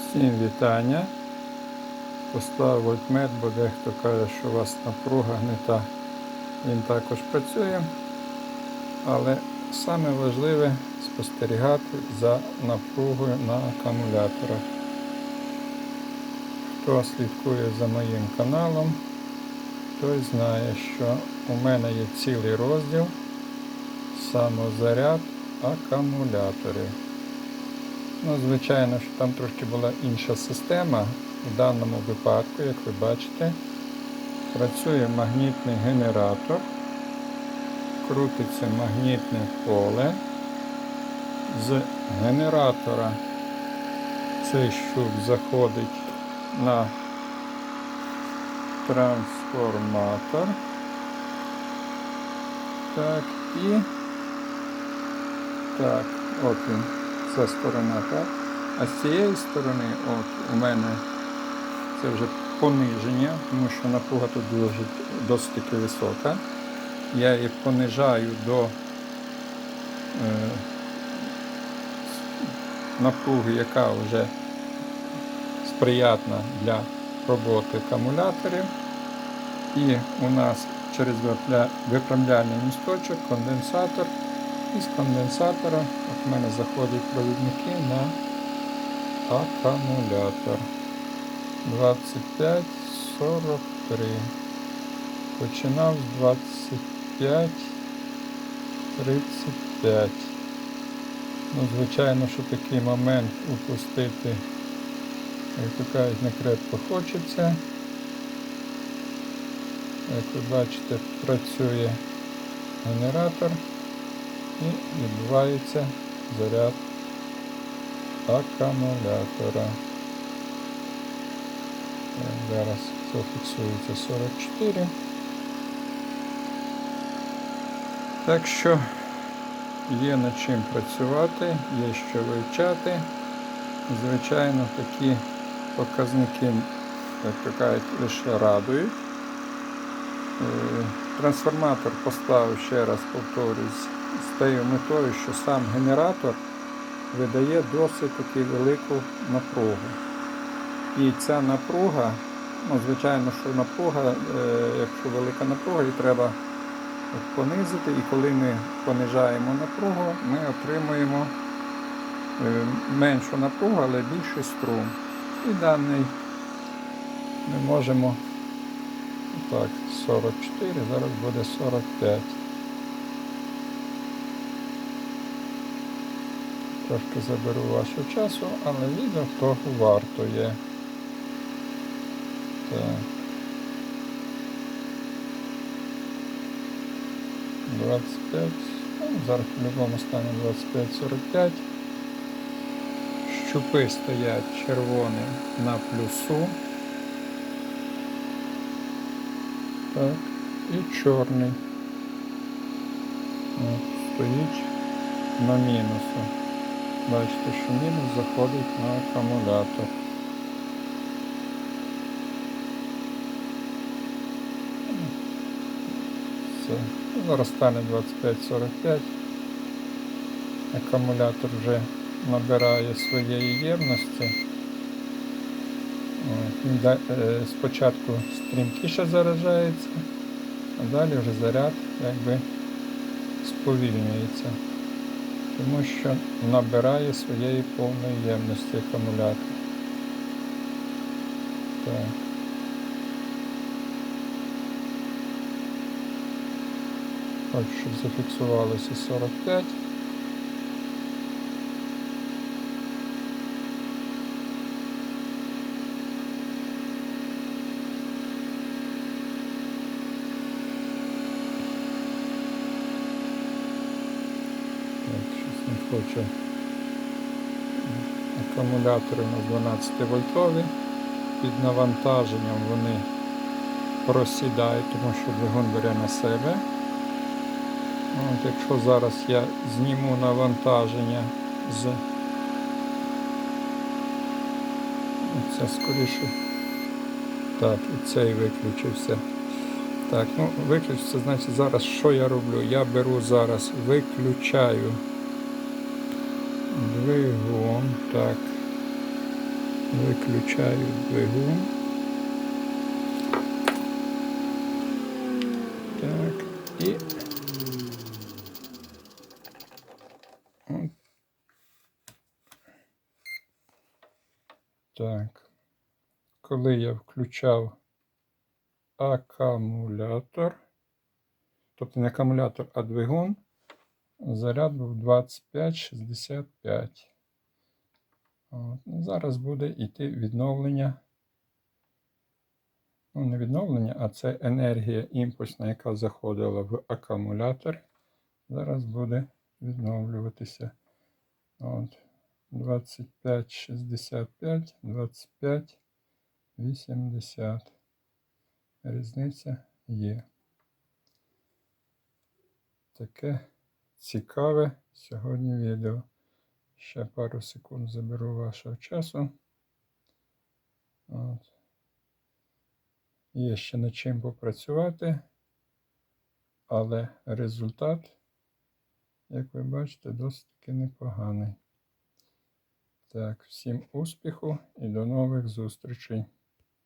Всім вітання. Поставив вольтмет, бо дехто каже, що у вас напруга не та. Він також працює. Але саме важливе спостерігати за напругою на акумуляторах. Хто слідкує за моїм каналом, той знає, що у мене є цілий розділ самозаряд акумуляторів. Ну, звичайно, що там трошки була інша система. В даному випадку, як ви бачите, працює магнітний генератор, крутиться магнітне поле. З генератора цей щуп заходить на трансформатор. Так, і так, от він ця сторона, так? А з цієї сторони, от у мене це вже пониження, тому що напруга тут дуже досить висока. Я її понижаю до е, напруги, яка вже сприятна для роботи акумуляторів. І у нас через виправляльний місточок конденсатор. І з конденсатора от мене заходять провідники на акумулятор 2543. Починав з 25 35. Ну, звичайно, що такий момент упустити, як то кажуть, не крепко хочеться. Як ви бачите, працює генератор і відбувається заряд акумулятора. Так, зараз зафіксується 44. Так що є над чим працювати, є що вивчати. Звичайно, такі показники, як то кажуть, лише радують. Е, Трансформатор поставив ще раз повторюсь з метою, що сам генератор видає досить таки велику напругу. І ця напруга, ну, звичайно, що напруга, е, якщо велика напруга, її треба понизити. І коли ми понижаємо напругу, ми отримуємо е, меншу напругу, але більший струм. І даний ми можемо так, 44, зараз буде 45. Трошки заберу вашого часу, але відео того вартує. Так. 25. Ну, зараз по-любому стане 25-45. Щупи стоять червоні на плюсу. Так, і чорний. Стоїть на мінусу. Бачите, що мінус заходить на акумулятор. Все. Зараз стане 25-45. Акумулятор вже набирає своєї ємності. Е, Спочатку стрімкіше заражається, а далі вже заряд якби сповільнюється тому що набирає своєї повної ємності акумулятор. Так. Хочу, щоб зафіксувалося 45. Так, хоче. Акумулятори у нас 12 вольтові. Під навантаженням вони просідають, тому що двигун бере на себе. От, якщо зараз я зніму навантаження з це скоріше. Так, і цей виключився. Так, ну виключиться, значить зараз що я роблю? Я беру зараз, виключаю двигун. Так. Виключаю двигун. Так, і. Так. Коли я включав акумулятор, тобто не акумулятор, а двигун, заряд був 25-65. Ну, Зараз буде йти відновлення. Ну, не відновлення, а це енергія імпульсна, яка заходила в акумулятор. Зараз буде відновлюватися. От. 25, 65, 25, 80. Різниця є. Таке цікаве сьогодні відео. Ще пару секунд заберу вашого часу. От. Є ще над чим попрацювати, але результат, як ви бачите, досить таки непоганий. Так, всім успіху і до нових зустрічей.